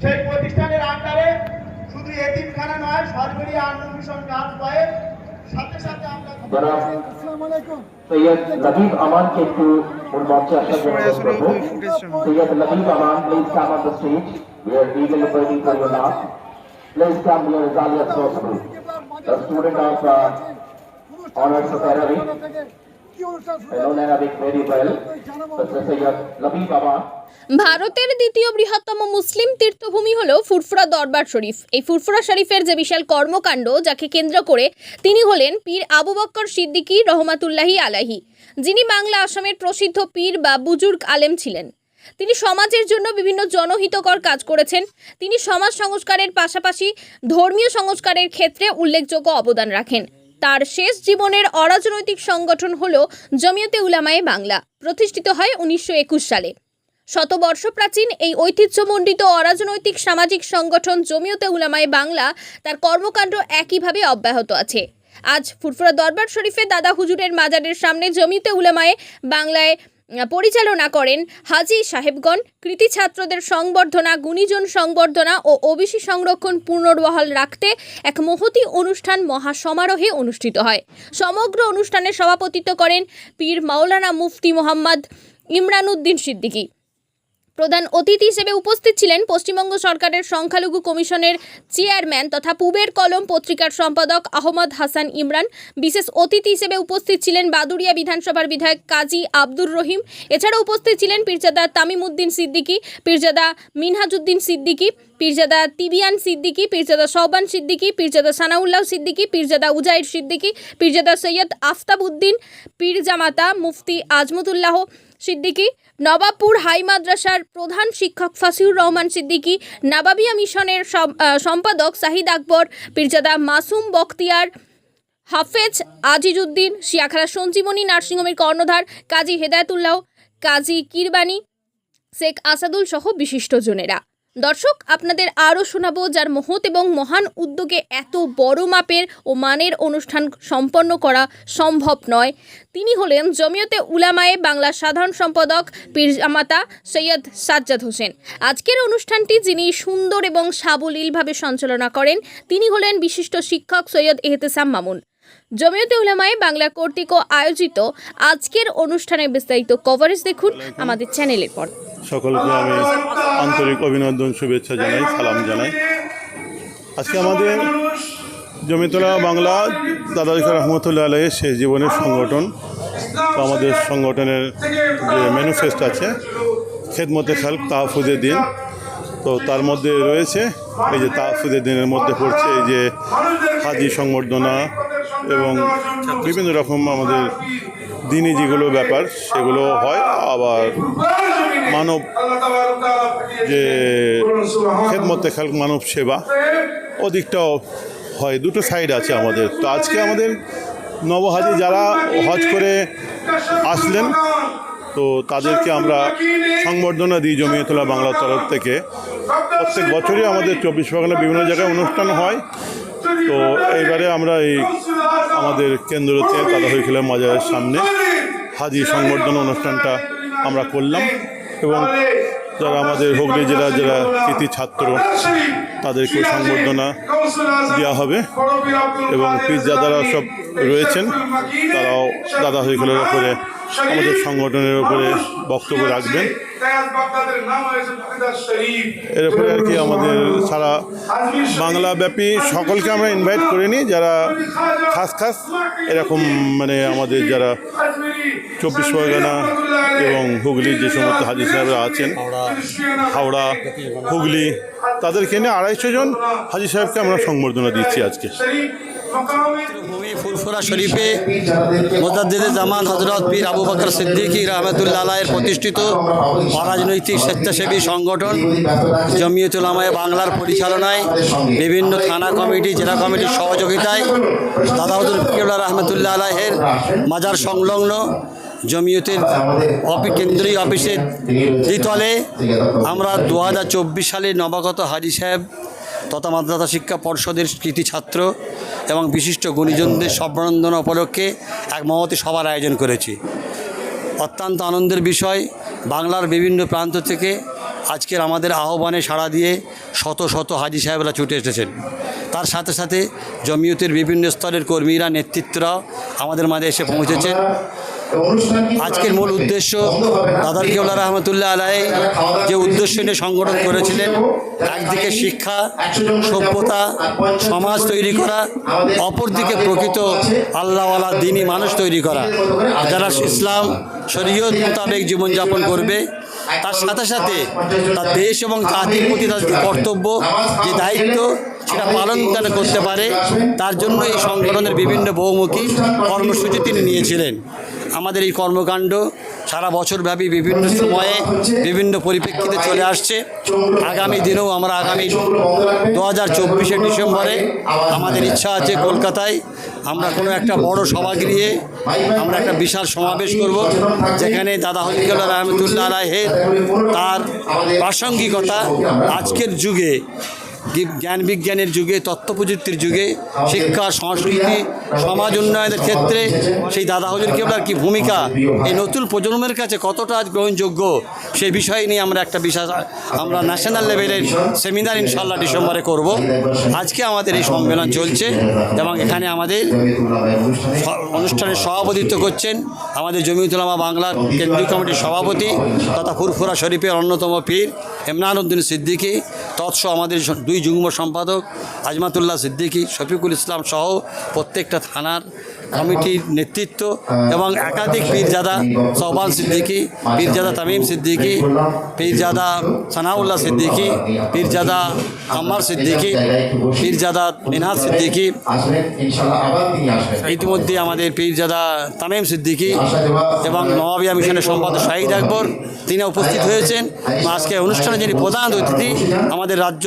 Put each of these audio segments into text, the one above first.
সেই প্রতিষ্ঠানের আন্ডারে শুধু এতিমখানা নয় সরকারি আনন্দ মিশন কাজ পায় সাথে সাথে আমরা সৈয়দ আমানকে একটু ওর মঞ্চে আসার জন্য Aman please come on the stage ভারতের দ্বিতীয় বৃহত্তম মুসলিম তীর্থভূমি হল ফুরফুরা দরবার শরীফ। এই ফুরফুরা শরীফের যে বিশাল কর্মকাণ্ড, যাকে কেন্দ্র করে তিনি হলেন পীর আবু বক্কর সিদ্দিকী রহমাতুল্লাহি আলাহি যিনি বাংলা আসামের প্রসিদ্ধ পীর বা বুজুর্গ আলেম ছিলেন। তিনি সমাজের জন্য বিভিন্ন জনহিতকর কাজ করেছেন। তিনি সমাজ সংস্কারের পাশাপাশি ধর্মীয় সংস্কারের ক্ষেত্রে উল্লেখযোগ্য অবদান রাখেন। তার শেষ জীবনের অরাজনৈতিক সংগঠন হল জমিয়তে উলামায়ে বাংলা, প্রতিষ্ঠিত হয় উনিশশো একুশ সালে। শতবর্ষ প্রাচীন এই ঐতিহ্যমণ্ডিত অরাজনৈতিক সামাজিক সংগঠন জমিয়তে উলামায়ে বাংলা তার কর্মকাণ্ড একইভাবে অব্যাহত আছে। আজ ফুরফুরা দরবার শরীফে দাদা হুজুরের মাজারের সামনে জমিতে উলামায়ে বাংলায় পরিচালনা করেন হাজি সাহেবগণ। কৃতি ছাত্রদের সংবর্ধনা, গুণীজন সংবর্ধনা ও ওবিসি সংরক্ষণ পুনর্বহাল রাখতে এক মহতি অনুষ্ঠান মহা সমারোহে অনুষ্ঠিত হয়। সমগ্র অনুষ্ঠানে সভাপতিত্ব করেন পীর মাওলানা মুফতি মোহাম্মদ ইমরানুদ্দিন সিদ্দিকী। প্রধান অতিথি হিসেবে উপস্থিত ছিলেন পশ্চিমবঙ্গ সরকারের সংখ্যালঘু কমিশনের চেয়ারম্যান তথা পুবের কলম পত্রিকার সম্পাদক আহমদ হাসান ইমরান, বিশেষ অতিথি হিসেবে উপস্থিত ছিলেন বাদুড়িয়া বিধানসভার বিধায়ক কাজী আব্দুর রহিম এছাড়া উপস্থিত ছিলেন পীরজাদা তামিমুদ্দিন সিদ্দিকী, পীরজাদা মিনহাজুদ্দিন সিদ্দিকী, পীরজাদা তিবিয়ান সিদ্দিকী, পীরজাদা সৌবান সিদ্দিকী, পীরজাদা সানাউল্লাহ সিদ্দিকী, পীরজাদা উজাইর সিদ্দিকী, পীরজাদা সৈয়দ আফতাবউদ্দিন পীর জামাতা মুফতি আজমতুল্লাহ সিদ্দিকী, নবাবপুর হাই মাদ্রাসার প্রধান শিক্ষক ফাসিউর রহমান সিদ্দিকি, নাবাবিয়া মিশনের সম- সম্পাদক সাহিদ আকবর, পীরজাদা মাসুম বখতিয়ার, হাফেজ আজিজুদ্দিন শিয়াখালা সঞ্জীবনী নার্সিংহোমের কর্ণধার কাজী হেদায়তুল্লাহ, কাজী কিরবানি, শেখ আসাদুল সহ বিশিষ্টজনেরা দর্শক, আপনাদের আরও শোনাবো যার মহৎ এবং মহান উদ্যোগে এত বড় মাপের ও মানের অনুষ্ঠান সম্পন্ন করা সম্ভব নয়। তিনি হলেন জমিয়তে উলামায়ে বাংলা সাধারণ সম্পাদক পীর জামাতা সৈয়দ সাজ্জাদ হোসেন। আজকের অনুষ্ঠানটি যিনি সুন্দর এবং সাবলীলভাবে সঞ্চালনা করেন, তিনি হলেন বিশিষ্ট শিক্ষক সৈয়দ এহতেসাম মামুন। জমিয়তে উলামায়ে বাংলা কর্তৃক আয়োজিত আজকের অনুষ্ঠানের বিস্তারিত কভারেজ দেখুন আমাদের চ্যানেলের পর। সকলকে আমি আন্তরিক অভিনন্দন, শুভেচ্ছা জানাই, সালাম জানাই। আজকে আমাদের জমিতলা বাংলা দাদাজিকা রহমতুল্লাহ আলহের শেষ জীবনের সংগঠন। তো আমাদের সংগঠনের যে ম্যানিফেস্ট আছে, খেদমতে খালক তাহফুজের দিন। তো তার মধ্যে রয়েছে, এই যে তাহফুজের দিনের মধ্যে পড়ছে এই যে হাজি সংবর্ধনা এবং বিভিন্ন রকম আমাদের দিনই যেগুলো ব্যাপার, সেগুলো হয়। আবার মানব যে খেদমতে খালক মানব সেবা, ওদিকটাও হয়, দুটো সাইড আছে আমাদের। তো আজকে আমাদের নবহাজি যারা হজ করে আসলেন, তো তাদেরকে আমরা সংবর্ধনা দিই জমিয়তলা বাংলার তরফ থেকে। প্রত্যেক বছরই আমাদের চব্বিশ পরগনা বিভিন্ন জায়গায় অনুষ্ঠান হয়। তো এইবারে আমরা এই আমাদের কেন্দ্রতে তাদাহই খেলা মাজারের সামনে হাজি সংবর্ধনা অনুষ্ঠানটা আমরা করলাম। এবং যারা আমাদের হুগলি জেলা যারা কৃতি ছাত্র, তাদেরকে সংবর্ধনা দেওয়া হবে। এবং পিস দাদারা সব রয়েছেন, তারাও দাদা হয়ে উপরে আমাদের সংগঠনের উপরে বক্তব্য রাখবেন। এর উপরে আর কি আমাদের সারা বাংলাব্যাপী সকলকে আমরা ইনভাইট করে নিই যারা খাস খাস এরকম মানে আমাদের যারা চব্বিশ পরগনা এবং হুগলির যে সমস্ত হাজি সাহেবরা আছেন হাওড়া হুগলি তাদেরকে নিয়ে আড়াইশো জন হাজি সাহেবকে আমরা সংবর্ধনা দিচ্ছি আজকে। ফুরফুরা শরীফে মোজাদ্দেদে জামান হজরত পীর আবু বকর সিদ্দিকী রহমতুল্লাহ প্রতিষ্ঠিত অরাজনৈতিক স্বেচ্ছাসেবী সংগঠন জমিয়তুল আমায় বাংলার পরিচালনায় বিভিন্ন থানা কমিটি, জেলা কমিটির সহযোগিতায় দাদাউদ্দুল ফিকুল্লাহ রহমতুল্লাহ আলাহের মাজার সংলগ্ন জমিয়তের কেন্দ্রীয় অফিসের দ্বিতলে আমরা দু হাজার চব্বিশ সালে নবাগত হাজি সাহেব তথা মাদ্রাসা শিক্ষা পর্ষদের কৃতি ছাত্র এবং বিশিষ্ট গুণীজনদের সম্বর্ধনা উপলক্ষে এক মহতি সভার আয়োজন করেছি। অত্যন্ত আনন্দের বিষয়, বাংলার বিভিন্ন প্রান্ত থেকে আজকের আমাদের আহ্বানে সাড়া দিয়ে শত শত হাজি সাহেবরা ছুটে এসেছেন। তার সাথে সাথে জমিয়তের বিভিন্ন স্তরের কর্মীরা নেতৃত্বরা আমাদের মাঝে এসে পৌঁছেছেন। আজকের মূল উদ্দেশ্য দাদার কেউলা রহমতুল্লাহ আলাই যে উদ্দেশ্য নিয়ে সংগঠন করেছিলেন একদিকে শিক্ষা সভ্যতা সমাজ তৈরি করা অপরদিকে প্রকৃত আল্লাহওয়ালা দিনী মানুষ তৈরি করা। যারা ইসলাম শরীয়ত মোতাবেক জীবনযাপন করবে তার সাথে সাথে তার দেশ এবং জাতির প্রতি তার যে কর্তব্য যে দায়িত্ব সেটা পালন তারা করতে পারে তার জন্য এই সংগঠনের বিভিন্ন বহুমুখী কর্মসূচি তিনি নিয়েছিলেন। আমাদের এই কর্মকাণ্ড সারা বছরব্যাপী বিভিন্ন সময়ে বিভিন্ন পরিপ্রেক্ষিতে চলে আসছে। আগামী দিনেও আমরা আগামী দু হাজার চব্বিশে ডিসেম্বরে আমাদের ইচ্ছা আছে কলকাতায় আমরা কোনো একটা বড় সভাগৃহে আমরা একটা বিশাল সমাবেশ করব, যেখানে দাদা হলিকুল্লাহ রহমতুল্লাহ আলাহের তার প্রাসঙ্গিকতা আজকের যুগে জ্ঞান বিজ্ঞানের যুগে তথ্য প্রযুক্তির যুগে, শিক্ষা, সংস্কৃতি, সমাজ উন্নয়নের ক্ষেত্রে সেই দাদা হজুর কেবলার কি ভূমিকা? এই নতুন প্রজন্মের কাছে কতটা আজ গ্রহণযোগ্য? সেই বিষয় নিয়ে আমরা একটা বিশাল, আমরা ন্যাশনাল লেভেলের সেমিনার ইনশাল্লাহ ডিসেম্বরে করব। আজকে আমাদের এই সম্মেলন চলছে এবং এখানে আমাদের অনুষ্ঠানের সভাপতিত্ব করছেন আমাদের জমিউতুলামা বাংলার কেন্দ্রীয় কমিটির সভাপতি তথা ফুরফুরা শরীফের অন্যতম পীর ইমরান উদ্দিন সিদ্দিকী। তৎস আমাদের দুই যুগ্ম সম্পাদক আজমাতুল্লাহ সিদ্দিকী শফিকুল ইসলাম সহ প্রত্যেকটা থানার কমিটির নেতৃত্ব এবং একাধিক পীরজাদা সহবান সিদ্দিকী, পীরজাদা তামিম সিদ্দিকী, পীরজাদা সানাউল্লাহ সিদ্দিকী, পীরজাদা আম্মার সিদ্দিকী, পীরজাদা মিনহাজ সিদ্দিকী, ইতিমধ্যে আমাদের পীরজাদা তামিম সিদ্দিকী এবং নবাবিয়া মিশনের সম্পাদক শাহিদ আকবর, তিনি উপস্থিত হয়েছেন। আজকে অনুষ্ঠানে যিনি প্রধান অতিথি, আমাদের রাজ্য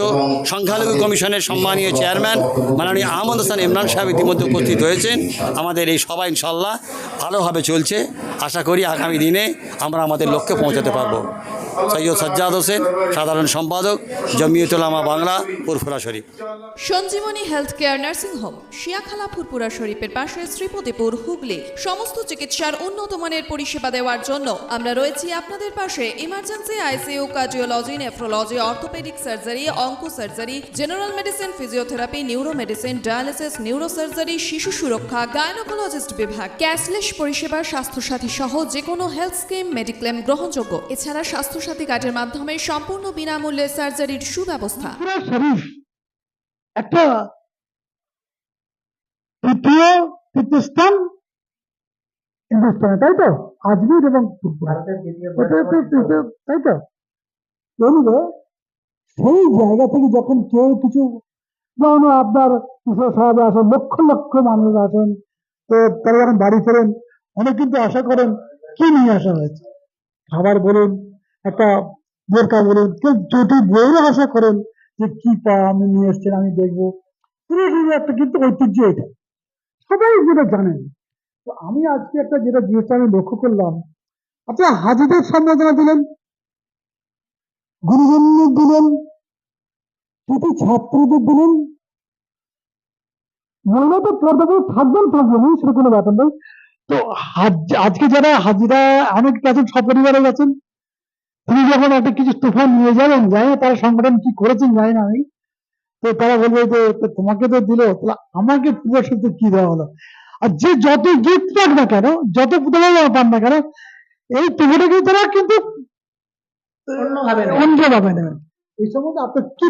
সংখ্যালঘু কমিশনের সম্মানীয় চেয়ারম্যান মাননীয় আহমদ হাসান ইমরান সাহেব ইতিমধ্যে উপস্থিত হয়েছেন। আমাদের এই সভা ইনশাল্লাহ ভালোভাবে চলছে। আশা করি আগামী দিনে আমরা আমাদের লক্ষ্যে পৌঁছাতে পারব। সৈয়দ সজ্জাদ হোসেন, সাধারণ সম্পাদক Jamiatulama Bangla, Furfura Sharif. Sanjeevani health care nursing home, Shiakhala Furfura শরীফের পাশে শ্রীপতিপুর, হুগলি। সমস্ত চিকিৎসার উন্নত মানের পরিষেবা দেওয়ার জন্য আমরা রয়েছি আপনাদের পাশে। Emergency, ICU, cardiology, nephrology, orthopedic surgery onco surgery general medicine, physiotherapy neuro medicine dialysis neuro surgery শিশু সুরক্ষা গায়নোকোলজিস্ট বিভাগ ক্যাশলেস পরিষেবা স্বাস্থ্যসাথী সহ যে কোনো হেলথ স্কিম মেডিক্লেম গ্রহণযোগ্য। এছাড়া স্বাস্থ্যসাথী কার্ডের মাধ্যমে সম্পূর্ণ বিনামূল্যে সার্জারির সুব্যবস্থা। একটা তৃতীয় তীর্থস্থান হিন্দুস্তানে তাই তো? আজমির এবং তাই তো? সেই জায়গা থেকে যখন কেউ কিছু যেমন আপনার সাহেব আসেন লক্ষ লক্ষ মানুষ আসেন তো তারা যখন বাড়ি ফেরেন। অনেক কিন্তু আশা করেন, কি নিয়ে আসা হয়েছে? খাবার বলুন, একটা বোরকা বলুন, কেউ যদি বইয়েরও আশা করেন যে কি পা আমি নিয়ে এসছেন, আমি দেখব। একটা কিন্তু ঐতিহ্য এটা। সবাই যেটা জানেন। তো আমি আজকে একটা যেটা জিনিসটা আমি লক্ষ্য করলাম, আপনারা হাজিদের সম্বোধনা দিলেন, গুরুজনদের দিলেন, প্রতি ছাত্রদের দিলেন মহিলা তো পর্দাতে থাকবেন থাকবেন সেটা কোনো ব্যাপার নয়। তো আজকে যারা হাজিরা অনেক গেছেন সপরিবারে গেছেন তিনি যখন একটা কিছু তুফান নিয়ে যাবেন জানি না তারা সংগঠন কি করেছেন জানি না আমি। তো তারা বলবে যে তোমাকে তো দিল তাহলে আমাকে পুরস্কার কি দেওয়া হলো? আর যে যত গিফট পাক না কেন যত পুরস্কার পান না কেন এই টুকুটাকে তারা কিন্তু অন্যভাবে নেবেন এই সম্বন্ধে আপনার কি?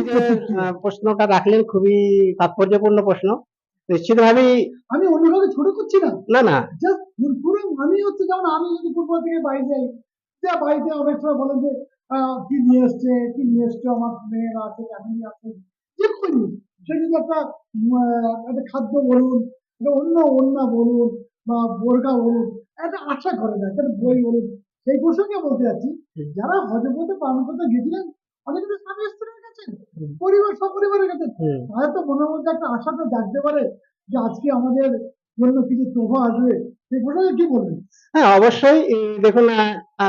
প্রশ্নটা রাখলেন খুবই তাৎপর্যপূর্ণ প্রশ্ন। নিশ্চিতভাবেই আমি অন্যভাবে ছোট করছি না। না না। জাস্ট পুরো আমি হচ্ছে যেমন আমি যদি থেকে বাড়ি যাই যে বাড়িতে অনেক সময় বলেন যে কি নিয়ে এসছে? কি নিয়ে এসছে? আমার মেয়েরা আছে ফ্যামিলি আছে। যে কোনো সে যদি একটা একটা খাদ্য বলুন একটা অন্য অন্য বলুন বা বোরকা বলুন একটা আশা করে না একটা বই বলুন সেই প্রসঙ্গে বলতে যাচ্ছি যারা হজপথে পালন করতে গেছিলেন অনেকে স্বামী স্ত্রীর গেছেন পরিবার সপরিবারের গেছেন হয়তো মনের মধ্যে একটা আশা তো জাগতে পারে যে আজকে আমাদের জন্য কিছু তোফা আসবে। কি বলবেন? হ্যাঁ অবশ্যই। দেখুন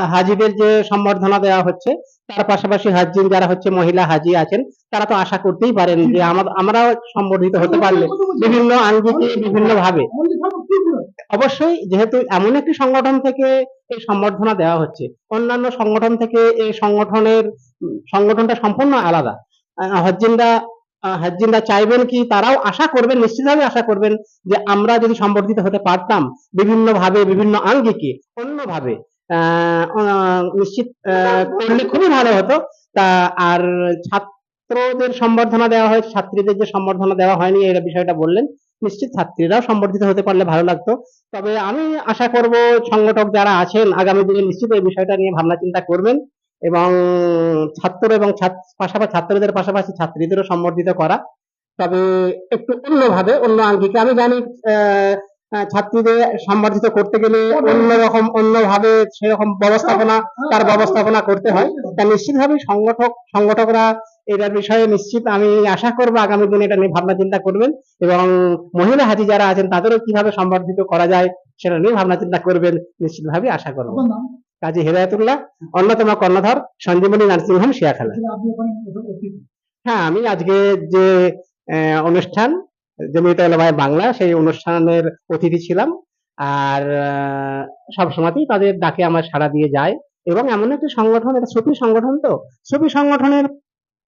হাজিদের যে সম্বর্ধনা দেওয়া হচ্ছে তার পাশাপাশি হাজির যারা হচ্ছে মহিলা হাজি আছেন তারা তো আশা করতেই পারেন যে আমা- আমরাও সম্বর্ধিত হতে পারলে বিভিন্ন আঙ্গিকে বিভিন্ন ভাবে. অবশ্যই যেহেতু এমন একটি সংগঠন থেকে এই সম্বর্ধনা দেওয়া হচ্ছে অন্যান্য সংগঠন থেকে এই সংগঠনের সংগঠনটা সম্পূর্ণ আলাদা। হজ্জিনরা আহ, চাইবেন কি তারাও আশা করবেন নিশ্চিতভাবে আশা করবেন যে আমরা যদি সম্বর্ধিত হতে পারতাম বিভিন্ন ভাবে বিভিন্ন আঙ্গিকে অন্যভাবে নিশ্চিত করলে খুবই ভালো হতো। তা আর ছাত্রদের সম্বর্ধনা দেওয়া হয় ছাত্রীদের যে সম্বর্ধনা দেওয়া হয়নি এই বিষয়টা বললেন। নিশ্চিত ছাত্রীরাও সম্বর্ধিত হতে পারলে ভালো লাগতো। তবে আমি আশা করব সংগঠক যারা আছেন, আগামী দিনে নিশ্চিত এই বিষয়টা নিয়ে ভাবনা চিন্তা করবেন এবং ছাত্র এবং পাশাপাশি ছাত্রদের পাশাপাশি ছাত্রীদেরও সম্বর্ধিত করা। তবে একটু অন্যভাবে, অন্য আঙ্গিকে আমি জানি ছাত্রীদের সম্বর্ধিত করতে গেলে অন্যরকম অন্যভাবে সেরকম ব্যবস্থাপনা তার ব্যবস্থাপনা করতে হয়। তা নিশ্চিতভাবে সংগঠক সংগঠকরা এটার বিষয়ে নিশ্চিত আমি আশা করব আগামী দিনে এটা নিয়ে ভাবনা চিন্তা করবেন এবং মহিলা হাজি যারা আছেন তাদেরও কীভাবে সম্বর্ধিত করা যায় সেটা নিয়ে ভাবনা চিন্তা করবেন নিশ্চিতভাবে আশা করব। কাজী হেদায়তুল্লাহ অন্যতম কর্ণধর সঞ্জীবনী নার্সিংহোম শিয়াখালা। আসলে আপনি হ্যাঁ আমি আজকে যে অনুষ্ঠান জমিয়ত ভাই বাংলা সেই অনুষ্ঠানের অতিথি ছিলাম। আর আহ, সবসময়তেই তাদের ডাকে আমার সাড়া দিয়ে যায়। এবং এমন একটি সংগঠন এটা সুফি সংগঠন তো? সুফি সংগঠনের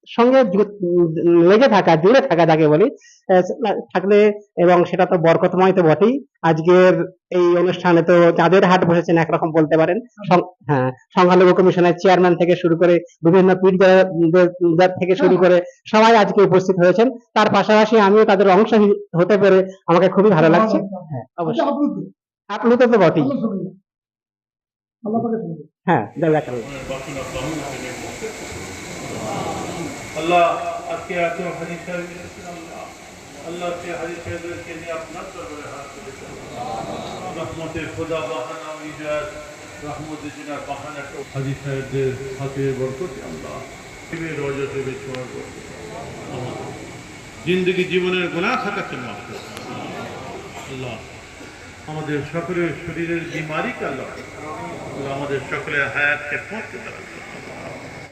সঙ্গে লেগে থাকা জুড়ে থাকা যাকে বলি থাকলে এবং সেটা তো বরকতময় তো বটেই। আজকের এই অনুষ্ঠানে তো চাঁদের হাট বসেছেন একরকম বলতে পারেন। হ্যাঁ সংখ্যালঘু কমিশনের চেয়ারম্যান থেকে শুরু করে বিভিন্ন যারা থেকে শুরু করে সবাই আজকে উপস্থিত হয়েছেন। তার পাশাপাশি আমিও তাদের অংশ হতে পেরে আমাকে খুবই ভালো লাগছে। অবশ্যই। আপ্লুত। তো বটেই। হ্যাঁ আল্লাহ আজকে এত হাদিস আল্লাহ। আল্লাহ কে হাদিস সাহেবদেরকে নিয়ে আপনার দরবারে হাত তুলেছেন। রহমতের খোদা, বাহানা ইজাজ রহমতের জিনার বাহানা হাদিস সাহেবদের হাতে বরকতে আল্লাহ রজা দেবে ছোঁয়ার জিন্দগি জীবনের গুণা খাতাকে মাফ। আল্লাহ আমাদের সকলের শরীরের বিমারিক আল্লাহ। আমাদের সকলের হায়াতকে পৌঁছতে রাখুন